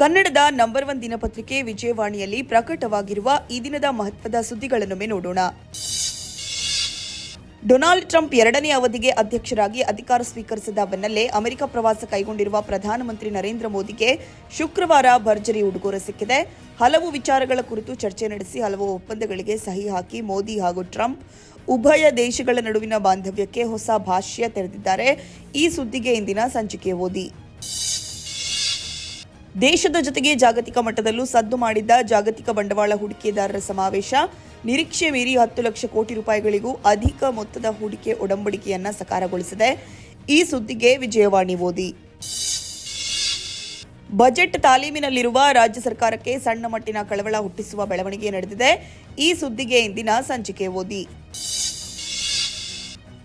ಕನ್ನಡದ number one ದಿನಪತ್ರಿಕೆ ವಿಜಯವಾಣಿಯಲ್ಲಿ ಪ್ರಕಟವಾಗಿರುವ ಈ ದಿನದ ಮಹತ್ವದ ಸುದ್ದಿಗಳನ್ನೊಮ್ಮೆ ನೋಡೋಣ. ಡೊನಾಲ್ಡ್ ಟ್ರಂಪ್ ಎರಡನೇ ಅವಧಿಗೆ ಅಧ್ಯಕ್ಷರಾಗಿ ಅಧಿಕಾರ ಸ್ವೀಕರಿಸಿದ ಬೆನ್ನಲ್ಲೇ ಅಮೆರಿಕ ಪ್ರವಾಸ ಕೈಗೊಂಡಿರುವ ಪ್ರಧಾನಮಂತ್ರಿ ನರೇಂದ್ರ ಮೋದಿಗೆ ಶುಕ್ರವಾರ ಭರ್ಜರಿ ಉಡುಗೊರೆ ಸಿಕ್ಕಿದೆ. ಹಲವು ವಿಚಾರಗಳ ಕುರಿತು ಚರ್ಚೆ ನಡೆಸಿ ಹಲವು ಒಪ್ಪಂದಗಳಿಗೆ ಸಹಿ ಹಾಕಿ ಮೋದಿ ಹಾಗೂ ಟ್ರಂಪ್ ಉಭಯ ದೇಶಗಳ ನಡುವಿನ ಬಾಂಧವ್ಯಕ್ಕೆ ಹೊಸ ಭಾಷ್ಯ ತೆರೆದಿದ್ದಾರೆ. ಈ ಸುದ್ದಿಗೆ ಇಂದಿನ ಸಂಚಿಕೆ ಓದಿ. ದೇಶದ ಜೊತೆಗೆ ಜಾಗತಿಕ ಮಟ್ಟದಲ್ಲೂ ಸದ್ದು ಮಾಡಿದ್ದ ಜಾಗತಿಕ ಬಂಡವಾಳ ಹೂಡಿಕೆದಾರರ ಸಮಾವೇಶ. ನಿರೀಕ್ಷೆ ಮೀರಿ ಹತ್ತು ಲಕ್ಷ ಕೋಟಿ ರೂಪಾಯಿಗಳಿಗೂ ಅಧಿಕ ಮೊತ್ತದ ಹೂಡಿಕೆ ಒಡಂಬಡಿಕೆಯನ್ನ ಸಕಾರಗೊಳಿಸಿದೆ. ಈ ಸುದ್ದಿಗೆ ವಿಜಯವಾಣಿ ಓದಿ. ಬಜೆಟ್ ತಾಲೀಮಿನಲ್ಲಿರುವ ರಾಜ್ಯ ಸರ್ಕಾರಕ್ಕೆ ಸಣ್ಣ ಮಟ್ಟಿನ ಕಳವಳ ಹುಟ್ಟಿಸುವ ಬೆಳವಣಿಗೆ ನಡೆದಿದೆ. ಈ ಸುದ್ದಿಗೆ ಇಂದಿನ ಸಂಚಿಕೆ ಓದಿ.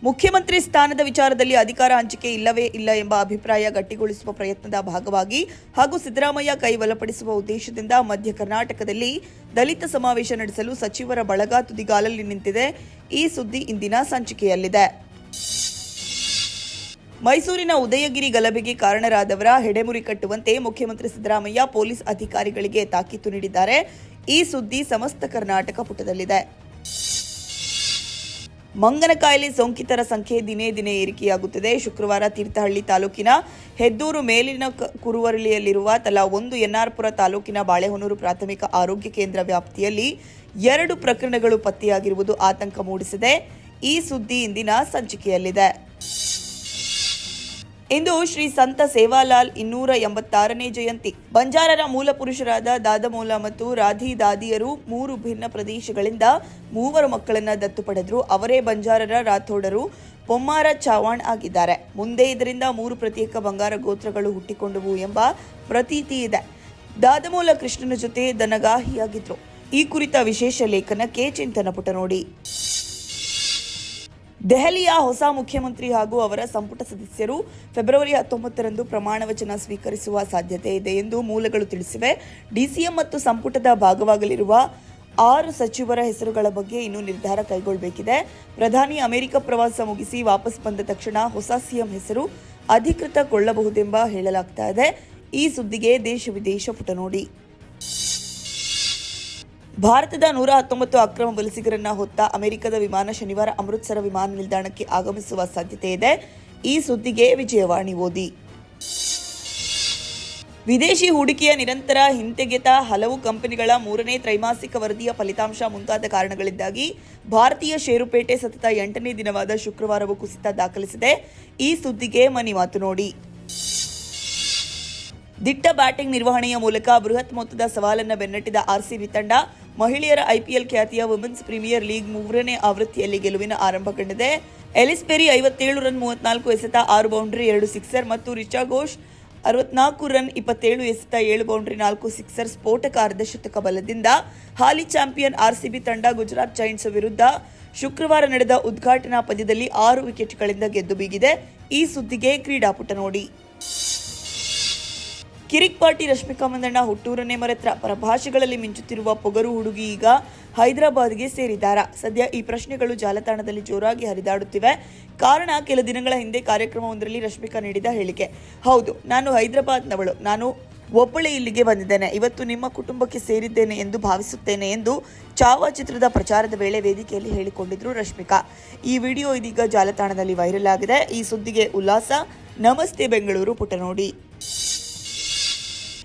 ಮುಖ್ಯಮಂತ್ರಿ ಸ್ಥಾನದ ವಿಚಾರದಲ್ಲಿ ಅಧಿಕಾರ ಹಂಚಿಕೆ ಇಲ್ಲವೇ ಇಲ್ಲ ಎಂಬ ಅಭಿಪ್ರಾಯ ಗಟ್ಟಿಗೊಳಿಸುವ ಪ್ರಯತ್ನದ ಭಾಗವಾಗಿ ಹಾಗೂ ಸಿದ್ದರಾಮಯ್ಯ ಕೈ ಬಲಪಡಿಸುವ ಉದ್ದೇಶದಿಂದ ಮಧ್ಯ ಕರ್ನಾಟಕದಲ್ಲಿ ದಲಿತ ಸಮಾವೇಶ ನಡೆಸಲು ಸಚಿವರ ಬಳಗ ತುದಿಗಾಲಲ್ಲಿ ನಿಂತಿದೆ. ಈ ಸುದ್ದಿ ಇಂದಿನ ಸಂಚಿಕೆಯಲ್ಲಿದೆ. ಮೈಸೂರಿನ ಉದಯಗಿರಿ ಗಲಭೆಗೆ ಕಾರಣರಾದವರ ಹೆಡೆಮುರಿ ಕಟ್ಟುವಂತೆ ಮುಖ್ಯಮಂತ್ರಿ ಸಿದ್ದರಾಮಯ್ಯ ಪೊಲೀಸ್ ಅಧಿಕಾರಿಗಳಿಗೆ ತಾಕೀತು ನೀಡಿದ್ದಾರೆ. ಈ ಸುದ್ದಿ ಸಮಸ್ತ ಕರ್ನಾಟಕ ಪುಟದಲ್ಲಿದೆ. ಮಂಗನ ಕಾಯಿಲೆ ಸೋಂಕಿತರ ಸಂಖ್ಯೆ ದಿನೇ ದಿನೇ ಏರಿಕೆಯಾಗುತ್ತಿದೆ. ಶುಕ್ರವಾರ ತೀರ್ಥಹಳ್ಳಿ ತಾಲೂಕಿನ ಹೆದ್ದೂರು ಮೇಲಿನ ಕುರುವರಳಿಯಲ್ಲಿರುವ ತಲಾ ಒಂದು ಎನ್ಆರ್ಪುರ ತಾಲೂಕಿನ ಬಾಳೆಹೊನ್ನೂರು ಪ್ರಾಥಮಿಕ ಆರೋಗ್ಯ ಕೇಂದ್ರ ವ್ಯಾಪ್ತಿಯಲ್ಲಿ ಎರಡು ಪ್ರಕರಣಗಳು ಪತ್ತೆಯಾಗಿರುವುದು ಆತಂಕ ಮೂಡಿಸಿದೆ. ಈ ಸುದ್ದಿ ಇಂದಿನ ಸಂಚಿಕೆಯಲ್ಲಿದೆ. ಇಂದು ಶ್ರೀ ಸಂತ ಸೇವಾಲಾಲ್ ಇನ್ನೂರ ಎಂಬತ್ತಾರನೇ ಜಯಂತಿ. ಬಂಜಾರರ ಮೂಲ ಪುರುಷರಾದ ದಾದಮೂಲ ಮತ್ತು ರಾಧಿ ದಾದಿಯರು ಮೂರು ಭಿನ್ನ ಪ್ರದೇಶಗಳಿಂದ ಮೂವರು ಮಕ್ಕಳನ್ನ ದತ್ತು ಪಡೆದ್ರು. ಅವರೇ ಬಂಜಾರರ ರಾಥೋಡರು ಪೊಮ್ಮಾರ ಚಾವಾಣ್ ಆಗಿದ್ದಾರೆ. ಮುಂದೆ ಇದರಿಂದ ಮೂರು ಪ್ರತ್ಯೇಕ ಬಂಗಾರ ಗೋತ್ರಗಳು ಹುಟ್ಟಿಕೊಂಡವು ಎಂಬ ಪ್ರತೀತಿ ಇದೆ. ದಾದಮೂಲ ಕೃಷ್ಣನ ಜೊತೆ ದನಗಾಹಿಯಾಗಿದ್ರು ಈ ಕುರಿತ ವಿಶೇಷ ಲೇಖನಕ್ಕೆ ಚಿಂತನ ಪುಟ ನೋಡಿ. ದೆಹಲಿಯ ಹೊಸ ಮುಖ್ಯಮಂತ್ರಿ ಹಾಗೂ ಅವರ ಸಂಪುಟ ಸದಸ್ಯರು ಫೆಬ್ರವರಿ ಹತ್ತೊಂಬತ್ತರಂದು ಪ್ರಮಾಣ ವಚನ ಸ್ವೀಕರಿಸುವ ಸಾಧ್ಯತೆ ಇದೆ ಎಂದು ಮೂಲಗಳು ತಿಳಿಸಿವೆ. ಡಿಸಿಎಂ ಮತ್ತು ಸಂಪುಟದ ಭಾಗವಾಗಲಿರುವ ಆರು ಸಚಿವರ ಹೆಸರುಗಳ ಬಗ್ಗೆ ಇನ್ನೂ ನಿರ್ಧಾರ ಕೈಗೊಳ್ಳಬೇಕಿದೆ. ಪ್ರಧಾನಿ ಅಮೆರಿಕ ಪ್ರವಾಸ ಮುಗಿಸಿ ವಾಪಸ್ ಬಂದ ತಕ್ಷಣ ಹೊಸ ಸಿಎಂ ಹೆಸರು ಅಧಿಕೃತಗೊಳ್ಳಬಹುದೆಂಬ ಹೇಳಲಾಗ್ತಾ ಇದೆ. ಈ ಸುದ್ದಿಗೆ ದೇಶ ವಿದೇಶ ಪುಟ ನೋಡಿ ಭಾರತದ ನೂರ ಹತ್ತೊಂಬತ್ತು ಅಕ್ರಮ ವಲಸಿಗರನ್ನ ಹೊತ್ತ ಅಮೆರಿಕದ ವಿಮಾನ ಶನಿವಾರ ಅಮೃತಸರ ವಿಮಾನ ನಿಲ್ದಾಣಕ್ಕೆ ಆಗಮಿಸುವ ಸಾಧ್ಯತೆ ಇದೆ. ಈ ಸುದ್ದಿಗೆ ವಿಜಯವಾಣಿ ಓದಿ. ವಿದೇಶಿ ಹೂಡಿಕೆಯ ನಿರಂತರ ಹಿಂತೆಗೆತ ಹಲವು ಕಂಪನಿಗಳ ಮೂರನೇ ತ್ರೈಮಾಸಿಕ ವರದಿಯ ಫಲಿತಾಂಶ ಮುಂತಾದ ಕಾರಣಗಳಿಂದಾಗಿ ಭಾರತೀಯ ಷೇರುಪೇಟೆ ಸತತ ಎಂಟನೇ ದಿನವಾದ ಶುಕ್ರವಾರವೂ ಕುಸಿತ ದಾಖಲಿಸಿದೆ. ಈ ಸುದ್ದಿಗೆ ಮನಿ ಮಾತು ನೋಡಿ. ದಿಟ್ಟ ಬ್ಯಾಟಿಂಗ್ ನಿರ್ವಹಣೆಯ ಮೂಲಕ ಬೃಹತ್ ಮೊತ್ತದ ಸವಾಲನ್ನು ಬೆನ್ನಟ್ಟಿದ ಆರ್ಸಿಬಿ ತಂಡ ಮಹಿಳೆಯರ ಐಪಿಎಲ್ ಖ್ಯಾತಿಯ ವುಮೆನ್ಸ್ ಪ್ರೀಮಿಯರ್ ಲೀಗ್ ಮೂರನೇ ಆವೃತ್ತಿಯಲ್ಲಿ ಗೆಲುವಿನ ಆರಂಭ ಕಂಡಿದೆ. ಎಲಿಸ್ ಪೆರಿ ಐವತ್ತೇಳು ರನ್ ಮೂವತ್ನಾಲ್ಕು ಎಸೆತ, ಆರು ಬೌಂಡ್ರಿ, ಎರಡು ಸಿಕ್ಸರ್ ಮತ್ತು ರಿಚಾ ಘೋಷ್ ಅರವತ್ನಾಲ್ಕು ರನ್, ಇಪ್ಪತ್ತೇಳು ಎಸೆತ, ಏಳು ಬೌಂಡ್ರಿ, ನಾಲ್ಕು ಸಿಕ್ಸರ್ ಸ್ಫೋಟಕ ಅರ್ಧಶತಕ ಬಲದಿಂದ ಹಾಲಿ ಚಾಂಪಿಯನ್ ಆರ್ಸಿಬಿ ತಂಡ ಗುಜರಾತ್ ಜೈಂಟ್ಸ್ ವಿರುದ್ಧ ಶುಕ್ರವಾರ ನಡೆದ ಉದ್ಘಾಟನಾ ಪಂದ್ಯದಲ್ಲಿ ಆರು ವಿಕೆಟ್ಗಳಿಂದ ಗೆದ್ದು ಬೀಗಿದೆ. ಈ ಸುದ್ದಿಗೆ ಕ್ರೀಡಾಪುಟ ನೋಡಿ. ಕಿರಿಕ್ ಪಾರ್ಟಿ ರಶ್ಮಿಕಾ ಮಂದಣ್ಣ ಹುಟ್ಟೂರನೇ ಮರೆತ್ರ ಪರಭಾಷೆಗಳಲ್ಲಿ ಮಿಂಚುತ್ತಿರುವ ಪೊಗರು ಹುಡುಗಿ ಈಗ ಹೈದರಾಬಾದ್ಗೆ ಸೇರಿದ್ದಾರಾ. ಸದ್ಯ ಈ ಪ್ರಶ್ನೆಗಳು ಜಾಲತಾಣದಲ್ಲಿ ಜೋರಾಗಿ ಹರಿದಾಡುತ್ತಿವೆ. ಕಾರಣ ಕೆಲ ದಿನಗಳ ಹಿಂದೆ ಕಾರ್ಯಕ್ರಮವೊಂದರಲ್ಲಿ ರಶ್ಮಿಕಾ ನೀಡಿದ ಹೇಳಿಕೆ. ಹೌದು, ನಾನು ಹೈದರಾಬಾದ್ನವಳು. ನಾನು ಒಬ್ಬಳೇ ಇಲ್ಲಿಗೆ ಬಂದಿದ್ದೇನೆ. ಇವತ್ತು ನಿಮ್ಮ ಕುಟುಂಬಕ್ಕೆ ಸೇರಿದ್ದೇನೆ ಎಂದು ಭಾವಿಸುತ್ತೇನೆ ಎಂದು ಚಾವಾ ಚಿತ್ರದ ಪ್ರಚಾರದ ವೇಳೆ ವೇದಿಕೆಯಲ್ಲಿ ಹೇಳಿಕೊಂಡಿದ್ರು ರಶ್ಮಿಕಾ. ಈ ವಿಡಿಯೋ ಇದೀಗ ಜಾಲತಾಣದಲ್ಲಿ ವೈರಲ್ ಆಗಿದೆ. ಈ ಸುದ್ದಿಗೆ ಉಲ್ಲಾಸ. ನಮಸ್ತೆ ಬೆಂಗಳೂರು ಪುಟ ನೋಡಿ